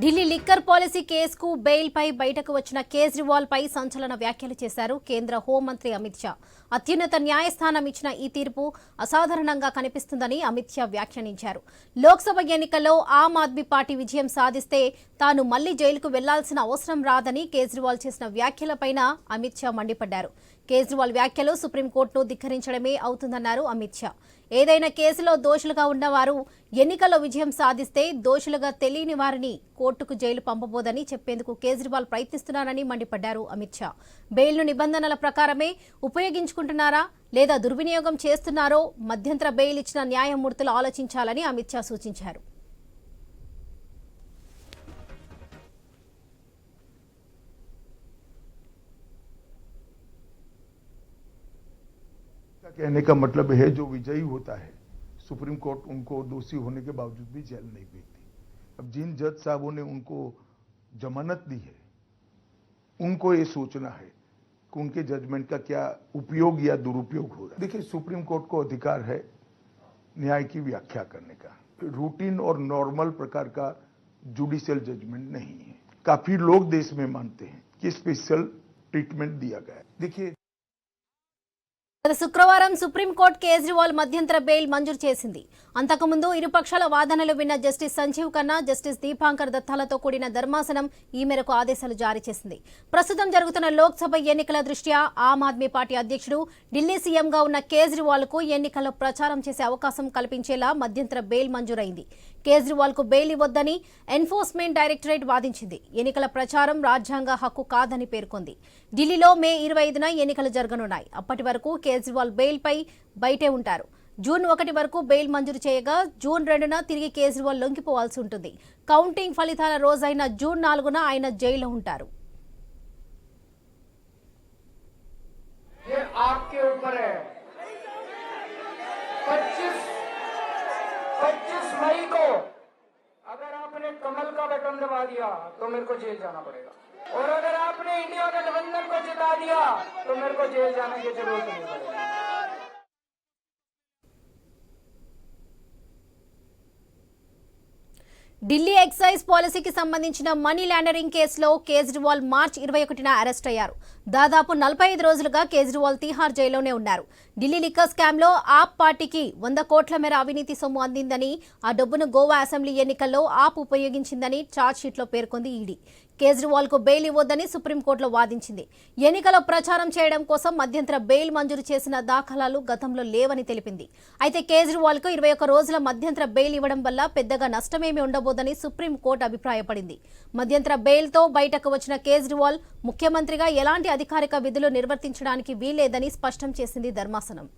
Delhi liquor policy కేసుకు బెయిల్పై బయటకు వచ్చిన కేజ్రీవాల్ పై సంచలన వ్యాఖ్యలు చేశారు కేంద్ర హోంమంత్రి అమిత్ షా. అత్యున్నత న్యాయస్థానం ఇచ్చిన ఈ తీర్పు అసాధారణంగా కనిపిస్తుందని అమిత్ షా వ్యాఖ్యానించారు. లోక్సభ ఎన్నికల్లో ఆమ్ ఆద్మీ పార్టీ విజయం సాధిస్తే తాను మళ్ళీ జైలుకు వెళ్ళాల్సిన అవసరం రాదని కేజ్రీవాల్ చేసిన వ్యాఖ్యలపైన అమిత్ షా మండిపడ్డారు. కేజ్రీవాల్ వ్యాఖ్యలు సుప్రీంకోర్టును ధిక్కరించడమే అవుతుందన్నారు అమిత్ షా. ఏదైనా కేసులో దోషులుగా ఉన్నవారు ఎన్నికల్లో విజయం సాధిస్తే దోషులుగా తెలియని వారిని కోర్టుకు జైలు పంపబోదని చెప్పేందుకు కేజ్రీవాల్ ప్రయత్నిస్తున్నారని మండిపడ్డారు అమిత్ షా బెయిల్ను నిబంధనల ప్రకారమే ఉపయోగించుకుంటున్నారా లేదా దుర్వినియోగం చేస్తున్నారో మధ్యంతర బెయిల్ ఇచ్చిన న్యాయమూర్తులు ఆలోచించాలని అమిత్ షా సూచించారు का कहने का मतलब है जो विजयी होता है सुप्रीम कोर्ट उनको दोषी होने के बावजूद भी जेल नहीं भेजती। अब जिन जज साहबों ने उनको जमानत दी है, उनको ये सोचना है कि उनके जजमेंट का क्या उपयोग या दुरुपयोग हो रहा है। देखिए, सुप्रीम कोर्ट को अधिकार है न्याय की व्याख्या करने का। रूटीन और नॉर्मल प्रकार का जुडिशियल जजमेंट नहीं है। काफ़ी लोग देश में मानते हैं कि स्पेशल ट्रीटमेंट दिया गया है। देखिए గత శుక్రవారం సుప్రీంకోర్టు కేజ్రీవాల్ మధ్యంతర బెయిల్ మంజూరు చేసింది. అంతకుముందు ఇరుపక్షాల వాదనలు విన్న జస్టిస్ సంజీవ్ ఖన్నా జస్టిస్ దీపాంకర్ దత్తాలతో కూడిన ధర్మాసనం ఈ మేరకు ఆదేశాలు జారీ చేసింది. ప్రస్తుతం జరుగుతున్న లోక్సభ ఎన్నికల దృష్ట్యా ఆమ్ ఆద్మీ పార్టీ అధ్యక్షుడు ఢిల్లీ సీఎంగా ఉన్న కేజ్రీవాల్కు ఎన్నికల్లో ప్రచారం చేసే అవకాశం కల్పించేలా మధ్యంతర బెయిల్ మంజూరైంది. కేజ్రీవాల్కు బెయిల్ ఇవ్వొద్దని ఎన్ఫోర్స్మెంట్ డైరెక్టరేట్ వాదించింది. ఎన్నికల ప్రచారం రాజ్యాంగ హక్కు కాదని పేర్కొంది. ఢిల్లీలో మే ఇరవై ఐదున ఎన్నికలు జరగనున్నాయి. అప్పటి వరకు కేజ్రీవాల్ బెయిల్ పై బయటే ఉంటారు జూన్ ఒకటి వరకు బెయిల్ మంజూరు చేయగా జూన్ రెండున తిరిగి కేజ్రీవాల్ లొంగిపోవాల్సి ఉంటుంది కౌంటింగ్ ఫలితాల రోజైన జూన్ నాలుగున ఆయన జైల్లో ఉంటారు ये आपके ऊपर है 25 25 मई को अगर आपने कमल का बटन दबा दिया तो मेरे को जेल जाना पड़ेगा और अगर आप आपने इंडिया गठबंधन को जिता दिया तो मेरे को जेल जाने की जरूरत नहीं पड़ेगी ఢిల్లీ ఎక్సైజ్ పాలసీకి సంబంధించిన మనీ లాండరింగ్ కేసులో కేజ్రీవాల్ మార్చి ఇరవై ఒకటిన అరెస్ట్ అయ్యారు దాదాపు నలభై ఐదు రోజులుగా కేజ్రీవాల్ తీహార్ జైల్లోనే ఉన్నారు ఢిల్లీ లిక్కర్ స్కామ్ లో ఆప్ పార్టీకి వంద కోట్ల మేర అవినీతి సొమ్ము అందిందని ఆ డబ్బును గోవా అసెంబ్లీ ఎన్నికల్లో ఆప్ ఉపయోగించిందని ఛార్జ్షీట్లో పేర్కొంది ఈడీ కేజ్రీవాల్కు బెయిల్ ఇవ్వొద్దని సుప్రీంకోర్టులో వాదించింది. ఎన్నికల ప్రచారం చేయడం కోసం మధ్యంతర బెయిల్ మంజూరు చేసిన దాఖలాలు గతంలో లేవని తెలిపింది. అయితే కేజ్రీవాల్కు ఇరవై ఒక్క రోజుల మధ్యంతర బెయిల్ ఇవ్వడం వల్ల పెద్దగా నష్టమేమీ ఉండబోదని సుప్రీంకోర్టు అభిప్రాయపడింది. మధ్యంతర బెయిల్తో బయటకు వచ్చిన కేజ్రీవాల్ ముఖ్యమంత్రిగా ఎలాంటి అధికారిక విధులు నిర్వర్తించడానికి వీల్లేదని స్పష్టం చేసింది ధర్మాసనం.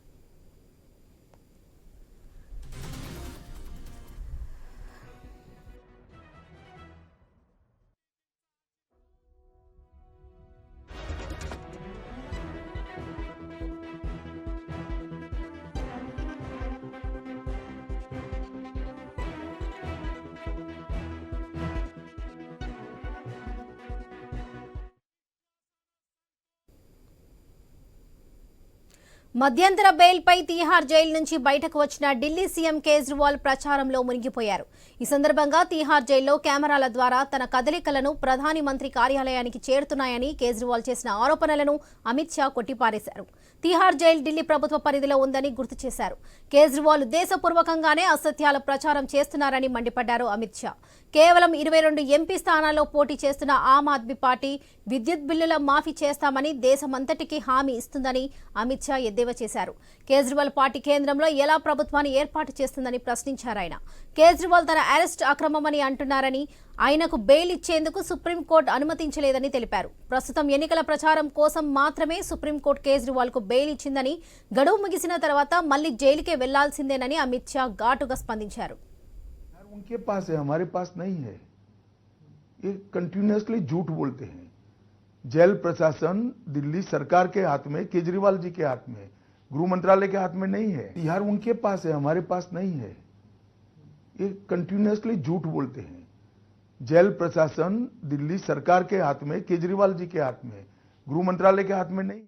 మధ్యంతర బెయిల్పై తీహార్ జైలు నుంచి బయటకు వచ్చిన ఢిల్లీ సీఎం కేజ్రీవాల్ ప్రచారంలో మునిగిపోయారు. ఈ సందర్భంగా తీహార్ జైల్లో కెమెరాల ద్వారా తన కదలికలను ప్రధాని మంత్రి కార్యాలయానికి చేరుతున్నాయని కేజ్రీవాల్ చేసిన ఆరోపణలను అమిత్ షా కొట్టిపారేశారు. తీహార్ జైలు ఢిల్లీ ప్రభుత్వ పరిధిలో ఉందని గుర్తు చేశారు. కేజ్రీవాల్ ఉద్దేశపూర్వకంగానే అసత్యాల ప్రచారం చేస్తున్నారని మండిపడ్డారు అమిత్ షా. కేవలం ఇరవై రెండు ఎంపీ స్థానాల్లో పోటీ చేస్తున్న ఆమ్ ఆద్మీ పార్టీ విద్యుత్ బిల్లుల మాఫీ చేస్తామని దేశమంతటికీ హామీ ఇస్తుందని అమిత్ షా ఎద్దేవా చేశారు కేజ్రీవాల్ పార్టీ కేంద్రంలో ఎలా ప్రభుత్వాన్ని ఏర్పాటు చేస్తుందని ప్రశ్నించారు ఆయన కేజ్రీవాల్ తన అరెస్ట్ అక్రమమని అంటున్నారని ఆయనకు బెయిల్ ఇచ్చేందుకు సుప్రీంకోర్టు అనుమతించలేదని తెలిపారు ప్రస్తుతం ఎన్నికల ప్రచారం కోసం మాత్రమే సుప్రీంకోర్టు కేజ్రీవాల్ కు బెయిల్ ఇచ్చిందని గడువు ముగిసిన తర్వాత మళ్లీ జైలుకే వెళ్లాల్సిందేనని అమిత్ షా ఘాటుగా స్పందించారు यार उनके पास है हमारे पास नहीं है ये कंटिन्यूसली झूठ बोलते हैं जेल प्रशासन दिल्ली सरकार के हाथ में केजरीवाल जी के हाथ में है, गृह मंत्रालय के हाथ में नहीं है। तिहार उनके पास है, हमारे पास नहीं है। ये कंटिन्यूसली झूठ बोलते हैं। जेल प्रशासन दिल्ली सरकार के हाथ में, केजरीवाल जी के हाथ में, गृह मंत्रालय के हाथ में नहीं।